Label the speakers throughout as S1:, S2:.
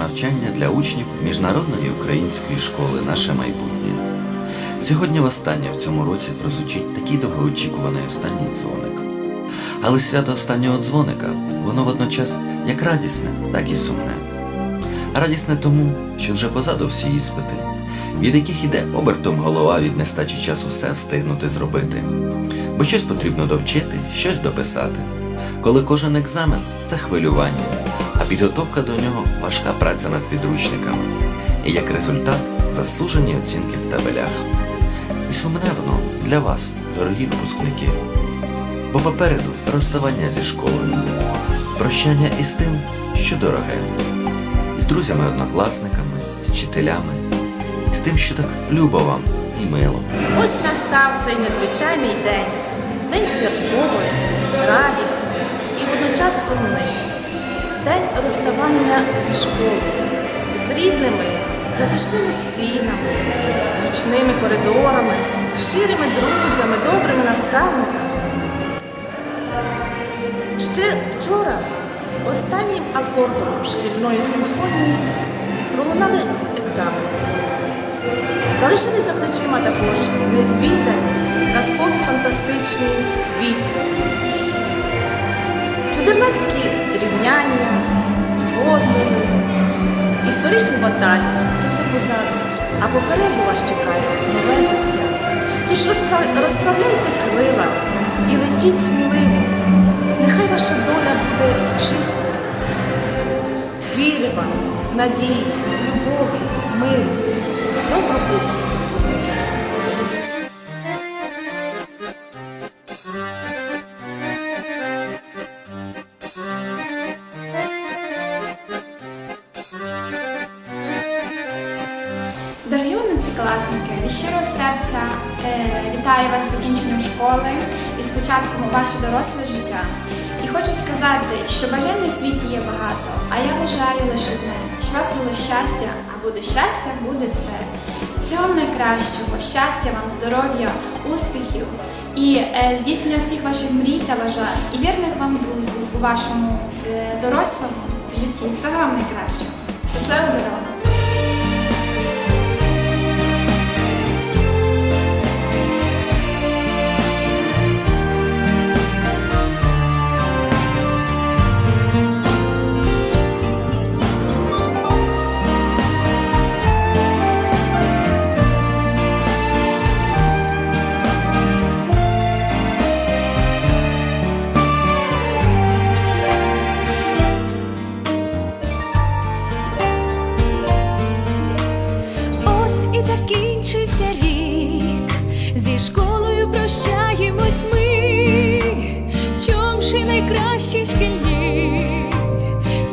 S1: навчання для учнів Міжнародної української школи Наше майбутнє. Сьогодні востаннє в цьому році прозвучить такий довгоочікуваний останній дзвоник. Але свято останнього дзвоника, воно водночас як радісне, так і сумне. Радісне тому, що вже позаду всі іспити, від яких іде обертом голова від нестачі часу все встигнути зробити. Бо щось потрібно довчити, щось дописати. Коли кожен екзамен це хвилювання, підготовка до нього важка праця над підручниками. І як результат заслужені оцінки в табелях. І сумне воно для вас, дорогі випускники. Бо попереду розставання зі школою, прощання із тим, що дороге, з друзями-однокласниками, з вчителями, з тим, що так любо вам і мило.
S2: Ось настав цей незвичайний день. День святковий, радісний і водночас сумний. День розставання зі школою, з рідними, затишними стінами, звучними коридорами, щирими друзями, добрими наставниками. Ще вчора останнім акордом шкільної симфонії пролунали екзамени. Залишили за плечима також незвіданий, казково фантастичний світ. Чудернацькі рівняння, формули, історичні баталії це все позаду. А попереду вас чекає нове життя. Тож розпра- розправляйте крила і летіть сміливо. Нехай ваша доля буде чиста. Віри вам, надії, любові, миру, добробуті.
S3: Однокласники, від щирого серця е, вітаю вас з закінченням школи і з початком ваше доросле життя. І хочу сказати, що бажань на світі є багато, а я бажаю лише одне, що у вас було щастя, а буде щастя, буде все. Всього найкращого, щастя вам, здоров'я, успіхів і е, здійснення всіх ваших мрій та бажань, і вірних вам друзів у вашому е, дорослому житті. Всього вам найкращого. Щасливої дороги!
S4: Школою прощаємось ми, чомши найкращі шкільні,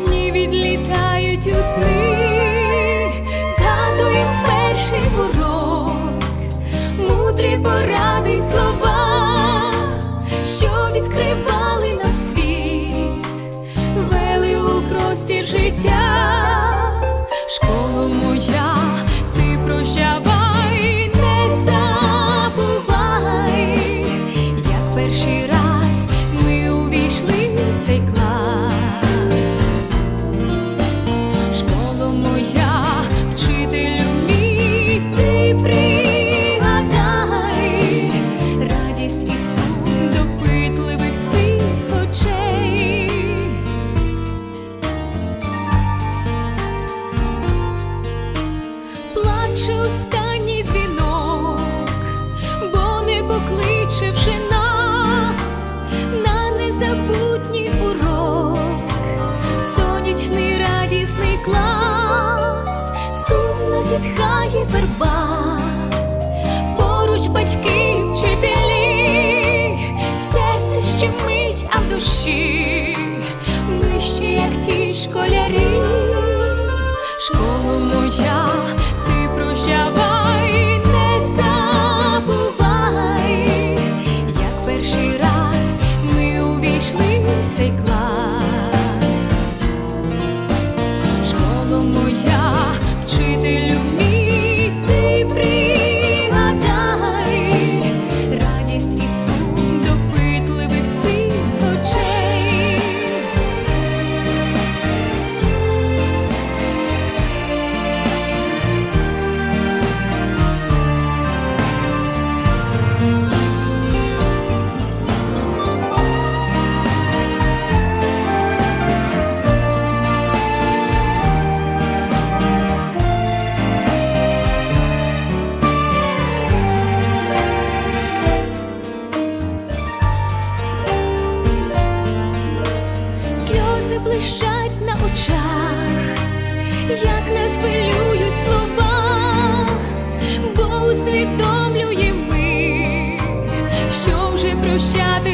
S4: дні відлітають у сни, згадуєм перший урок, мудрі поради слова, що відкривали нам світ, вели простір життя. увійшли Зітхає верба, поруч батьки, вчителі, серце щемить, а в душі. Ще як ті школярі. школу моя,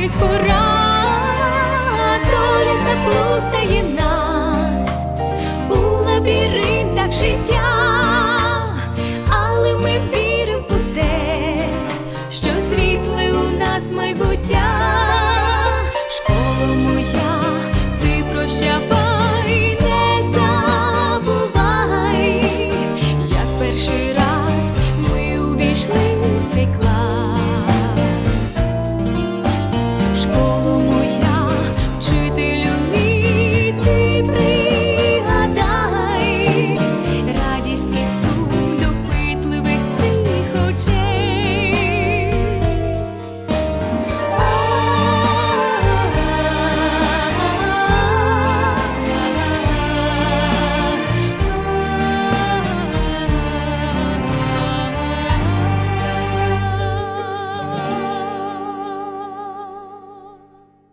S4: якась пора, доля заплутає нас у лабіринтах життя, але ми.